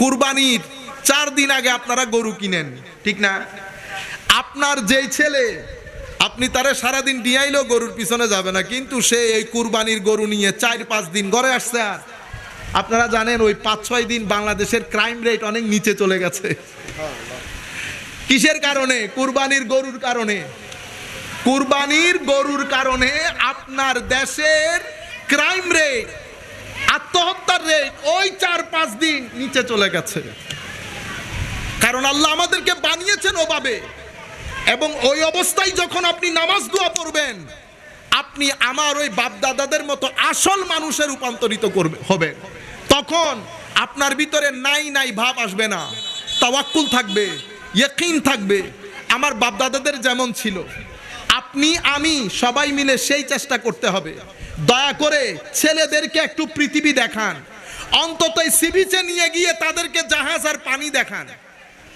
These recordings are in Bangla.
কুরবানির চার দিন আগে আপনারা গরু কিনেন, ঠিক না? আপনার যেই ছেলে, আপনি তারা সারাদিন ডিয়াইলেও গরুর পিছনে যাবে না, কিন্তু সে এই কুরবানির গরু নিয়ে চার পাঁচ দিন ঘরে আসছে আর। আপনারা জানেন ওই পাঁচ ছয় দিন বাংলাদেশের ক্রাইম রেট অনেক নিচে চলে গেছে। কিসের কারণে? কুরবানির গরুর কারণে। কুরবানির গরুর কারণে আপনার দেশের ক্রাইম রেট আত্মহত্যার রেট ওই চার পাঁচ দিন নিচে চলে গেছে। কারণ আল্লাহ আমাদেরকে বানিয়েছেন ওভাবে। এবং ওই অবস্থায় যখন আপনি নামাজ দোয়া পড়বেন, আপনি আমার ওই বাপদাদাদের মতো আসল মানুষে রূপান্তরিত করবে হবেন তখন আপনার ভিতরে নাই নাই ভাব আসবে না। তাওয়াক্কুল থাকবে, ইয়কিন থাকবে। আমার বাপদাদাদের যেমন ছিল। আপনি, আমি সবাই মিলে সেই চেষ্টা করতে হবে। দয়া করে ছেলেদেরকে একটু পৃথিবী দেখান। অন্তত সিবিচে নিয়ে গিয়ে তাদেরকে জাহাজ আর পানি দেখান।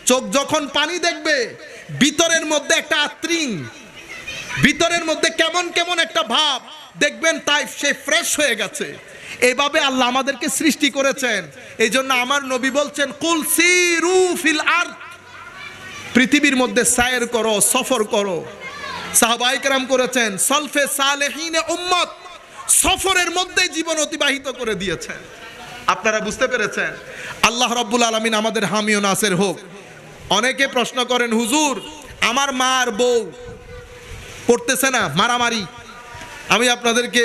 চোখ যখন পানি দেখবে, ভিতরের মধ্যে একটা আত্রিং, ভিতরের মধ্যে কেমন কেমন একটা ভাব, দেখবেন তাই সে ফ্রেশ হয়ে গেছে। এভাবে আল্লাহ আমাদেরকে সৃষ্টি করেছেন। এই জন্য আমার নবী বলছেন, কুল সিরু ফিল আর পৃথিবীর মধ্যে সায়ের করো, সফর করো। সাহবাইকরাম করেছেন, সলফে সালেহিনে উম্মত। সফরের মধ্যে জীবন অতিবাহিত করে দিয়েছেন। আপনারা বুঝতে পেরেছেন? আল্লাহ রাব্বুল আলমিন আমাদের হামিও নাসের হোক। অনেকে প্রশ্ন করেন, হুজুর, আমার মার বউ করতেছে না, মারামারি? আমি আপনাদেরকে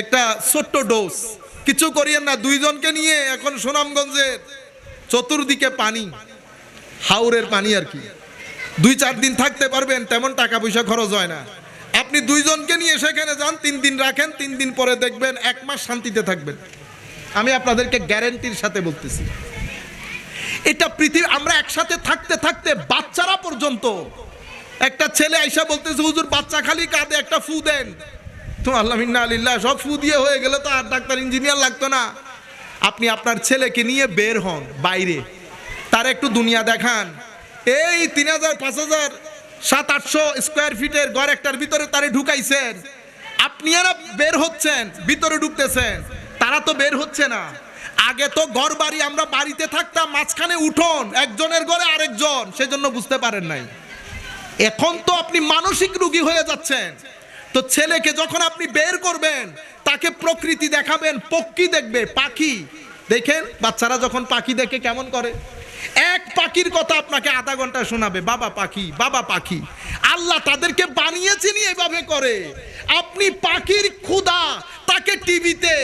একটা ছোট্ট ডোজ কিছু করিয়েন না, দুইজনকে নিয়ে এখন সুনামগঞ্জের চতুর্দিকে পানি, হাওরের পানি আর কি। দুই চার দিন থাকতে পারবেন, তেমন টাকা পয়সা খরচ হয় না। আপনি দুইজনকে নিয়ে সেখানে যান, তিন দিন রাখেন, তিন দিন পরে দেখবেন এক মাস শান্তিতে থাকবেন। আমি আপনাদেরকে গ্যারেন্টির সাথে বলতেছি। এটা পৃথিবী, আমরা একসাথে থাকতে থাকতে বাচ্চারা পর্যন্ত, একটা ছেলে আইসা বলতেছে, হুজুর, বাচ্চা খালি কাঁদে, একটা ফু দেন। তো আল্লাহ মিন্না আলিল্লাহ সব ফু দিয়ে হয়ে গেলে তো আর ডাক্তার, ইঞ্জিনিয়ার লাগতো না। আপনি আপনার ছেলেকে নিয়ে বের হন বাইরে। তার একটু দুনিয়া দেখান। এই তিন হাজার, পাঁচ হাজার সাত আটশো স্কোয়ার ফিটের ঘর একটার ভিতরে তারে ঢুকাইছেন। আপনি আর বের হচ্ছেন, ভিতরে ঢুকতেছেন। তারা তো বের হচ্ছে না। আগে তো ঘর বাড়ি আমরা বাড়িতে থাকতাম, মাঝখানে উঠোন, একজনের ঘরে আরেকজন, সেজন্য বুঝতে পারেন নাই। এখন তো আপনি মানসিক রোগী হয়ে যাচ্ছেন। তো ছেলেকে যখন আপনি বের করবেন, তাকে প্রকৃতি দেখাবেন, পক্ষী দেখবে, পাখি। দেখেন, বাচ্চারা যখন পাখি দেখে কেমন করে? এক পাখির কথা আপনাকে আধা ঘণ্টা শোনাবে, বাবা পাখি বাবা পাখি। আল্লাহ তাদেরকে বানিয়েছেনই এভাবে করে। আপনি পাখির ক্ষুধা তাকে টিভিতে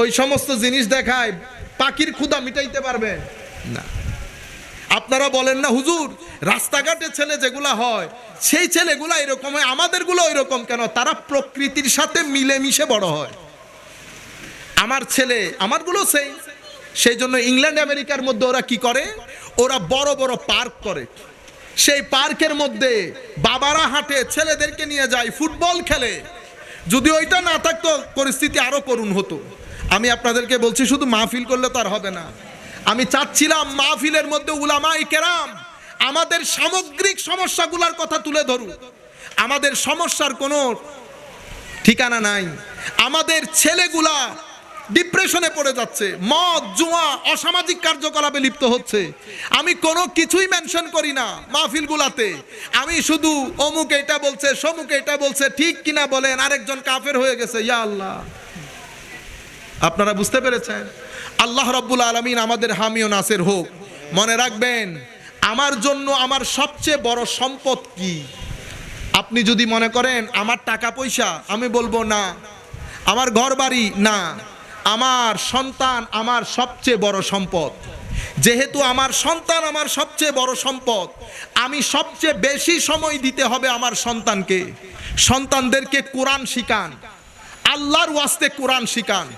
ওই সমস্ত জিনিস দেখায়, পাখির ক্ষুধা মিটাইতে পারবেন না। আপনারা বলেন না, হুজুর, রাস্তাঘাটে ছেলে যেগুলা হয়, সেই ছেলেগুলা এরকম হয়, আমাদেরগুলো এরকম কেন? তারা প্রকৃতির সাথে মিলেমিশে বড় হয়। আমার ছেলে, আমারগুলো সেই সেই জন্য ইংল্যান্ড, আমেরিকার মধ্যে ওরা কি করে? ওরা বড় বড় পার্ক করে। সেই পার্কের মধ্যে বাবারা হাঁটে, ছেলেদেরকে নিয়ে যায়, ফুটবল খেলে। যদি ওইটা না থাকতো, পরিস্থিতি আরও করুণ হতো। আমি আপনাদেরকে বলছি, শুধু মাহফিল করলে তো আর হবে না। আমি চাচ্ছিলাম মাহফিলের মধ্যে উলামাই কেরাম আমাদের সামগ্রিক সমস্যাগুলোর কথা তুলে ধরুন আমাদের সমস্যার কোনো ঠিকানা নাই। আমাদের ছেলেগুলা ডিপ্রেশনে পড়ে যাচ্ছে, মদ, জুয়া, অসামাজিক কার্যকলাপে লিপ্ত হচ্ছে। আমি কোনো কিছুই মেনশন করি না মাহফিলগুলাতে। আমি শুধু অমুক এটা বলছে, সমুক এটা বলছে, ঠিক কিনা বলেন, আরেকজন কাফের হয়ে গেছে, ইয়া আল্লাহ। আপনারা বুঝতে পেরেছেন? আল্লাহ রব্বুল আলমিন আমাদের হামিও নাসের হোক। মনে রাখবেন, আমার জন্য আমার সবচেয়ে বড় সম্পদ কি? আপনি যদি মনে করেন, আমার টাকা পয়সা, আমি বলব না। আমার ঘর বাড়ি না। আমার সন্তান আমার সবচেয়ে বড় সম্পদ। যেহেতু আমার সন্তান আমার সবচেয়ে বড় সম্পদ, আমি সবচেয়ে বেশি সময় দিতে হবে আমার সন্তানকে। সন্তানদেরকে কোরআন শিখান। আল্লাহর ওয়াস্তে কোরআন শিখান।